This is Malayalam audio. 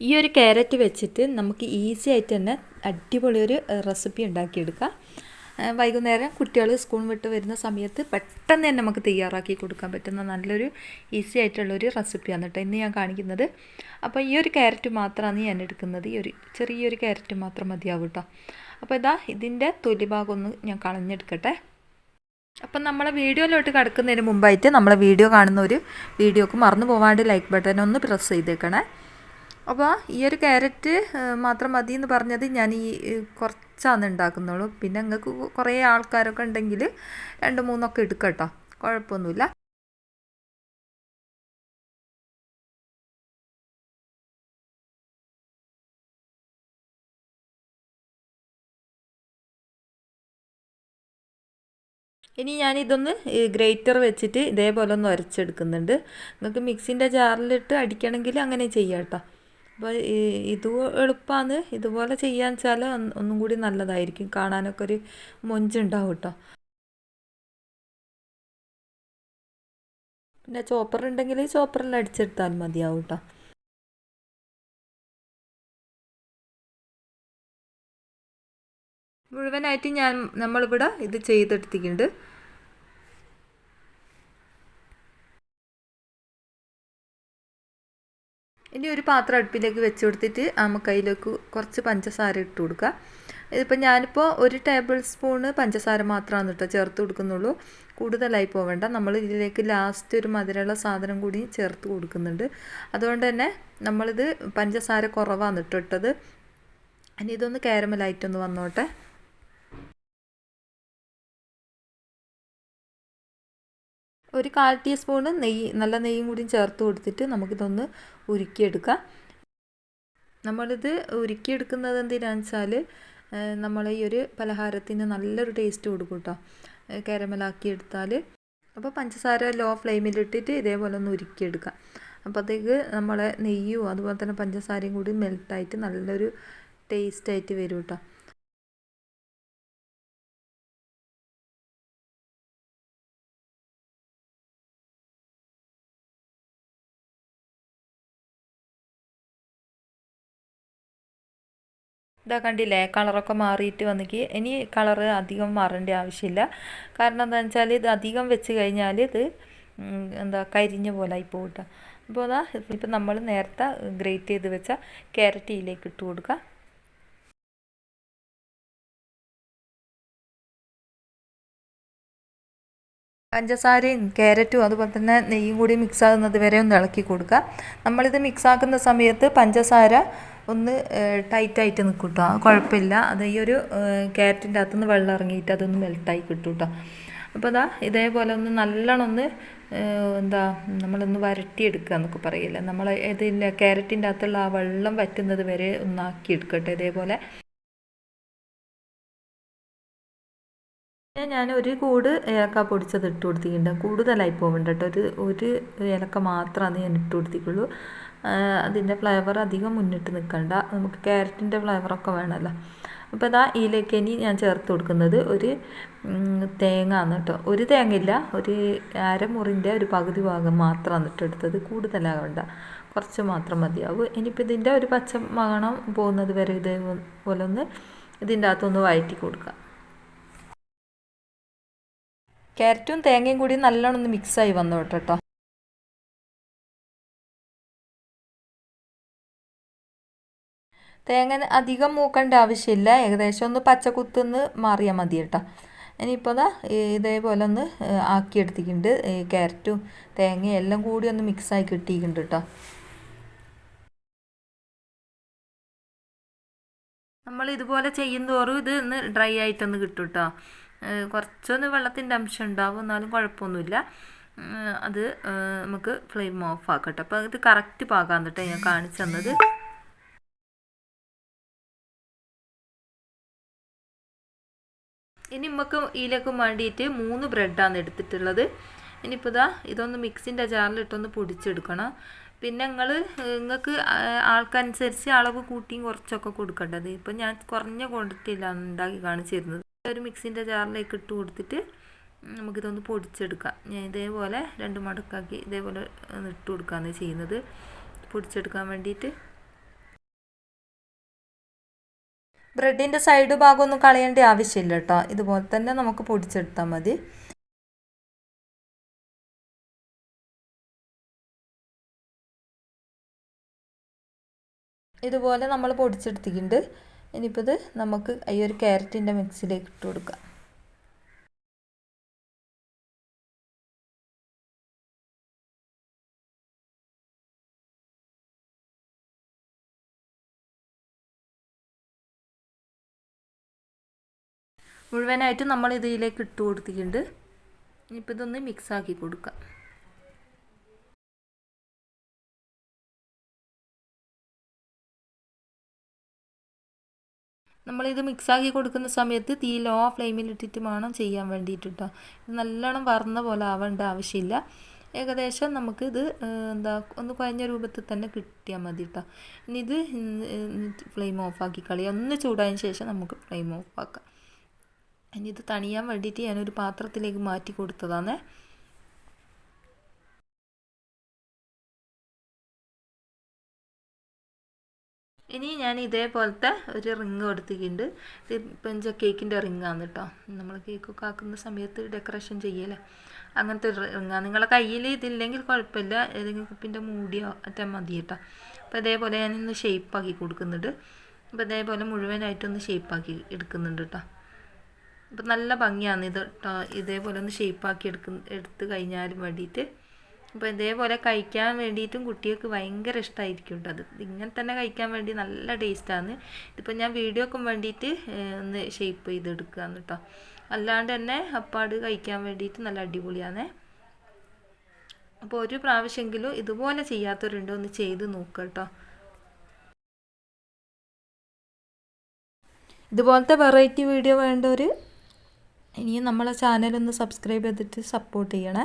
ഈ ഒരു ക്യാരറ്റ് വെച്ചിട്ട് നമുക്ക് ഈസി ആയിട്ട് തന്നെ അടിപൊളി ഒരു റെസിപ്പി ഉണ്ടാക്കിയെടുക്കാം. വൈകുന്നേരം കുട്ടികൾ സ്കൂൾ വിട്ട് വരുന്ന സമയത്ത് പെട്ടെന്ന് തന്നെ നമുക്ക് തയ്യാറാക്കി കൊടുക്കാൻ പറ്റുന്ന നല്ലൊരു ഈസി ആയിട്ടുള്ളൊരു റെസിപ്പിയാണ് കേട്ടോ ഇന്ന് ഞാൻ കാണിക്കുന്നത്. അപ്പോൾ ഈ ഒരു ക്യാരറ്റ് മാത്രമാണ് ഞാൻ എടുക്കുന്നത്. ഈ ഒരു ചെറിയൊരു ക്യാരറ്റ് മാത്രം മതിയാവും കേട്ടോ. അപ്പോൾ ഇതാ ഇതിന്റെ തൊലി ഭാഗം ഒന്ന് ഞാൻ കളഞ്ഞെടുക്കട്ടെ. അപ്പം നമ്മളെ വീഡിയോയിലോട്ട് കിടക്കുന്നതിന് മുമ്പായിട്ട് നമ്മളെ വീഡിയോ കാണുന്ന ഒരു വീഡിയോക്ക് മറന്നു പോവാണ്ട് ലൈക്ക് ബട്ടൺ ഒന്ന് പ്രസ് ചെയ്തേക്കണേ. അപ്പോൾ ഈ ഒരു ക്യാരറ്റ് മാത്രം മതി എന്ന് പറഞ്ഞത് ഞാൻ ഈ കുറച്ചാണ് ഉണ്ടാക്കുന്നുള്ളൂ പിന്നെ നിങ്ങൾക്ക് കുറേ ആൾക്കാരൊക്കെ ഉണ്ടെങ്കിൽ രണ്ട് മൂന്നൊക്കെ എടുക്കട്ടോ. കുഴപ്പമൊന്നുമില്ല ഇനി ഞാൻ ഇതൊന്ന് ഗ്രേറ്റർ വെച്ചിട്ട് ഇതേപോലെ ഒന്ന് ഉരച്ചെടുക്കുന്നുണ്ട് നിങ്ങൾക്ക് മിക്സിന്റെ ജാറിലിട്ട് അടിക്കണമെങ്കിൽ അങ്ങനെ ചെയ്യാം കേട്ടോ അപ്പോൾ ഇത് എളുപ്പമാണ് ഇതുപോലെ ചെയ്യാന്ന് വെച്ചാൽ ഒന്നും കൂടി നല്ലതായിരിക്കും. കാണാനൊക്കെ ഒരു മൊഞ്ചുണ്ടാവും കേട്ടോ പിന്നെ ചോപ്പർ ഉണ്ടെങ്കിൽ ചോപ്പറിൽ അടിച്ചെടുത്താൽ മതിയാവും കേട്ടോ മുഴുവനായിട്ട് ഞാൻ നമ്മളിവിടെ ഇത് ചെയ്തെടുത്തിട്ടുണ്ട്. ഇനി ഒരു പാത്രം അടുപ്പിലേക്ക് വെച്ച് കൊടുത്തിട്ട് നമുക്ക് അതിലേക്ക് കുറച്ച് പഞ്ചസാര ഇട്ട് കൊടുക്കുക. ഇതിപ്പോൾ ഞാനിപ്പോൾ ഒരു ടേബിൾ സ്പൂണ് പഞ്ചസാര മാത്രമാണ് കേട്ടോ ചേർത്ത് കൊടുക്കുന്നുള്ളൂ. കൂടുതലായി പോവേണ്ട നമ്മൾ ഇതിലേക്ക് ലാസ്റ്റ് ഒരു മധുരമുള്ള സാധനം കൂടി ചേർത്ത് കൊടുക്കുന്നുണ്ട്. അതുകൊണ്ട് തന്നെ നമ്മളിത് പഞ്ചസാര കുറവാണ് കേട്ടോ ഇട്ടത്. ഇനി ഇതൊന്ന് കാരമലായിട്ടൊന്ന് വന്നോട്ടെ. ഒരു കാൽ ടീസ്പൂൺ നെയ്യ് നല്ല നെയ്യും കൂടി ചേർത്ത് കൊടുത്തിട്ട് നമുക്കിതൊന്ന് ഉരുക്കിയെടുക്കാം. നമ്മളിത് ഉരുക്കിയെടുക്കുന്നത് എന്തിനാണെന്ന് വെച്ചാൽ നമ്മൾ ഈ ഒരു പലഹാരത്തിന് നല്ലൊരു ടേസ്റ്റ് കൊടുക്കും കേട്ടോ കാരമലാക്കി എടുത്താൽ അപ്പോൾ പഞ്ചസാര ലോ ഫ്ലെയിമിലിട്ടിട്ട് ഇതേപോലെ ഒന്ന് ഉരുക്കിയെടുക്കാം. അപ്പോഴത്തേക്ക് നമ്മളെ നെയ്യും അതുപോലെ തന്നെ പഞ്ചസാരയും കൂടി മെൽട്ടായിട്ട് നല്ലൊരു ടേസ്റ്റായിട്ട് വരും കേട്ടോ ഇതാ കണ്ടില്ലേ കളറൊക്കെ മാറിയിട്ട് വന്നിക്ക്. ഇനി കളറ് അധികം മാറേണ്ട ആവശ്യമില്ല. കാരണം എന്താണെന്ന് വെച്ചാൽ ഇത് അധികം വെച്ച് കഴിഞ്ഞാൽ ഇത് എന്താ കരിഞ്ഞ പോലെ ആയി പോകട്ടെ അപ്പോൾ അതാ ഇപ്പം നമ്മൾ നേരത്തെ ഗ്രേറ്റ് ചെയ്ത് വെച്ച ക്യാരറ്റ് ഇതിലേക്ക് ഇട്ട് കൊടുക്കുക പഞ്ചസാരയും ക്യാരറ്റും അതുപോലെ തന്നെ നെയ്യും കൂടി മിക്സ് ആകുന്നത് വരെ ഒന്ന് ഇളക്കി കൊടുക്കുക നമ്മളിത് മിക്സ് ആക്കുന്ന സമയത്ത് പഞ്ചസാര ഒന്ന് ടൈറ്റായിട്ട് നിൽക്കും കേട്ടോ കുഴപ്പമില്ല. അത് ഈ ഒരു ക്യാരറ്റിന്റെ അകത്തുനിന്ന് വെള്ളം ഇറങ്ങിയിട്ട് അതൊന്ന് മെൽട്ടായി കിട്ടും കേട്ടോ അപ്പോൾ അതാ ഇതേപോലെ ഒന്ന് നല്ലോണം ഒന്ന് എന്താ നമ്മളൊന്ന് വരട്ടിയെടുക്കുക എന്നൊക്കെ പറയില്ല. നമ്മൾ ഇതില്ല ക്യാരറ്റിന്റെ അകത്തുള്ള ആ വെള്ളം വറ്റുന്നത് വരെ ഒന്നാക്കി എടുക്കട്ടെ ഇതേപോലെ. ഞാൻ ഒരു കൂട് ഏലക്ക പൊടിച്ചത് ഇട്ട് കൊടുത്തിട്ടുണ്ട്. കൂടുതലായി പോകണ്ട കേട്ടോ. ഒരു ഒരു ഏലക്ക മാത്രമാണ് ഞാൻ ഇട്ട് കൊടുത്തിട്ടുള്ളൂ. അതിന്റെ ഫ്ലേവർ അധികം മുന്നിട്ട് നിൽക്കണ്ട. നമുക്ക് ക്യാരറ്റിന്റെ ഫ്ലേവറൊക്കെ വേണമല്ലോ. അപ്പോൾ ഇതാ ഇതിലേക്ക് ഇനി ഞാൻ ചേർത്ത് കൊടുക്കുന്നത് ഒരു തേങ്ങ ആണ് കേട്ടോ. ഒരു തേങ്ങയില്ല ഒരു അരമുറിന്റെ ഒരു പകുതി ഭാഗം മാത്രമാണ് ഇട്ട് എടുത്തത്. കൂടുതലാകണ്ട കുറച്ച് മാത്രം മതിയാവും. ഇനിയിപ്പോൾ ഇതിന്റെ ഒരു പച്ച മണം പോകുന്നത് വരെ ഇതേപോലെ ഒന്ന് ഇതിന്റെ അകത്തൊന്ന് വഴറ്റി കൊടുക്കുക ക്യാരറ്റും തേങ്ങയും കൂടി നല്ലോണം ഒന്ന് മിക്സായി വന്നു കേട്ടോ. തേങ്ങ അധികം മൂക്കേണ്ട ആവശ്യമില്ല. ഏകദേശം ഒന്ന് പച്ചക്കുത്തുന്ന് മാറിയാൽ മതി കേട്ടോ. ഇനിയിപ്പോൾ ദാ ഇതേപോലെ ഒന്ന് ആക്കിയെടുത്തിട്ടുണ്ട്. ക്യാരറ്റും തേങ്ങയും എല്ലാം കൂടി ഒന്ന് മിക്സായി കിട്ടിയിട്ടുണ്ട് കേട്ടോ. നമ്മൾ ഇതുപോലെ ചെയ്യുന്തോറും ഇത് ഒന്ന് ഡ്രൈ ആയിട്ടൊന്ന് കിട്ടും കേട്ടോ. കുറച്ചൊന്ന് വെള്ളത്തിന്റെ അംശം ഉണ്ടാവും. എന്നാലും കുഴപ്പമൊന്നുമില്ല. അത് നമുക്ക് ഫ്ലെയിം ഓഫ് ആക്കട്ടെ. അപ്പോൾ ഇത് കറക്റ്റ് പാകാൻ കേട്ടോ ഞാൻ കാണിച്ചു തന്നത്. ഇനി നമുക്ക് ഇതിലേക്കും വേണ്ടിയിട്ട് മൂന്ന് ബ്രെഡാണ് എടുത്തിട്ടുള്ളത്. ഇനിയിപ്പോൾ ഇതാ ഇതൊന്ന് മിക്സിന്റെ ജാറിലിട്ടൊന്ന് പൊടിച്ചെടുക്കണം. പിന്നെ നിങ്ങൾ നിങ്ങൾക്ക് ആൾക്കനുസരിച്ച് അളവ് കൂട്ടിയും കുറച്ചൊക്കെ കൊടുക്കേണ്ടത് ഇപ്പം ഞാൻ കുറഞ്ഞ ക്വാണ്ടിറ്റിയിലാണ് ഉണ്ടാക്കി കാണിച്ചു തരുന്നത് ഒരു മിക്സിന്റെ ജാറിലേക്ക് ഇട്ട് കൊടുത്തിട്ട് നമുക്കിതൊന്ന് പൊടിച്ചെടുക്കാം. ഞാൻ ഇതേപോലെ രണ്ട് മടക്കാക്കി ഇതേപോലെ ഇട്ട് കൊടുക്കുകയാണ് ചെയ്യുന്നത്. പൊടിച്ചെടുക്കാൻ വേണ്ടിയിട്ട് ബ്രെഡിന്റെ സൈഡ് ഭാഗമൊന്നും കളയേണ്ട ആവശ്യമില്ല കേട്ടോ. ഇതുപോലെ തന്നെ നമുക്ക് പൊടിച്ചെടുത്താൽ മതി. ഇതുപോലെ നമ്മൾ പൊടിച്ചെടുത്തിട്ടുണ്ട്. ഇനിയിപ്പോൾ ഇത് നമുക്ക് ഈ ഒരു ക്യാരറ്റിന്റെ മിക്സിലേക്ക് ഇട്ട് കൊടുക്കാം. മുഴുവനായിട്ട് നമ്മൾ ഇതിലേക്ക് ഇട്ട് കൊടുത്തിട്ടുണ്ട്. ഇനിയിപ്പോൾ ഇതൊന്ന് മിക്സാക്കി കൊടുക്കാം. നമ്മളിത് മിക്സാക്കി കൊടുക്കുന്ന സമയത്ത് തീ ലോ ഫ്ലെയിമിൽ ഇട്ടിട്ട് വേണം ചെയ്യാൻ വേണ്ടിയിട്ട് കേട്ടോ ഇത് നല്ലോണം വറന്ന പോലെ ആവേണ്ട ആവശ്യമില്ല. ഏകദേശം നമുക്കിത് എന്താ ഒന്ന് കുഴഞ്ഞ രൂപത്തിൽ തന്നെ കിട്ടിയാൽ മതി കേട്ടോ ഇനി ഇത് ഫ്ലെയിം ഓഫാക്കി കളയാം. ഒന്ന് ചൂടായതിന് ശേഷം നമുക്ക് ഫ്ലെയിം ഓഫാക്കാം ഇനി ഇത് തണിയാൻ വേണ്ടിയിട്ട് ഞാനൊരു പാത്രത്തിലേക്ക് മാറ്റി കൊടുത്തതാണ്. ഇനി ഞാൻ ഇതേപോലത്തെ ഒരു റിങ് കൊടുത്തിട്ടുണ്ട്. ഇത് ഇപ്പം കേക്കിന്റെ റിങ്ങാണ് കേട്ടോ നമ്മൾ കേക്കൊക്കെ ആക്കുന്ന സമയത്ത് ഡെക്കറേഷൻ ചെയ്യല്ലേ? അങ്ങനത്തെ ഒരു റിങ്ങാണ് നിങ്ങളെ കയ്യിൽ ഇതില്ലെങ്കിൽ കുഴപ്പമില്ല. ഏതെങ്കിലും കുപ്പിന്റെ മൂടിയോ അറ്റം മതി കേട്ടോ അപ്പോൾ ഇതേപോലെ ഞാനിന്ന് ഷേപ്പാക്കി കൊടുക്കുന്നുണ്ട്. അപ്പോൾ ഇതേപോലെ മുഴുവനായിട്ടൊന്ന് ഷേപ്പാക്കി എടുക്കുന്നുണ്ട് കേട്ടോ അപ്പം നല്ല ഭംഗിയാണ് ഇത് ഇതേപോലെ ഒന്ന് ഷേപ്പാക്കി എടുക്ക എടുത്ത് കഴിഞ്ഞാലും വേണ്ടിയിട്ട് അപ്പോൾ ഇതേപോലെ കഴിക്കാൻ വേണ്ടിയിട്ടും കുട്ടികൾക്ക് ഭയങ്കര ഇഷ്ടമായിരിക്കും കേട്ടോ അത്. ഇങ്ങനെ തന്നെ കഴിക്കാൻ വേണ്ടി നല്ല ടേസ്റ്റാണ് ഇതിപ്പോൾ ഞാൻ വീഡിയോക്കും വേണ്ടിയിട്ട് ഒന്ന് ഷേപ്പ് ചെയ്തെടുക്കുകയാണ് കേട്ടോ അല്ലാണ്ട് തന്നെ അപ്പാട് കഴിക്കാൻ വേണ്ടിയിട്ട് നല്ല അടിപൊളിയാണ്. അപ്പോൾ ഒരു പ്രാവശ്യമെങ്കിലും ഇതുപോലെ ചെയ്യാത്തവരുണ്ടോ ഒന്ന് ചെയ്ത് നോക്കുക കേട്ടോ ഇതുപോലത്തെ വെറൈറ്റി വീഡിയോ വേണ്ടവർ ഇനിയും നമ്മളെ ചാനലൊന്ന് സബ്സ്ക്രൈബ് ചെയ്തിട്ട് സപ്പോർട്ട് ചെയ്യണേ.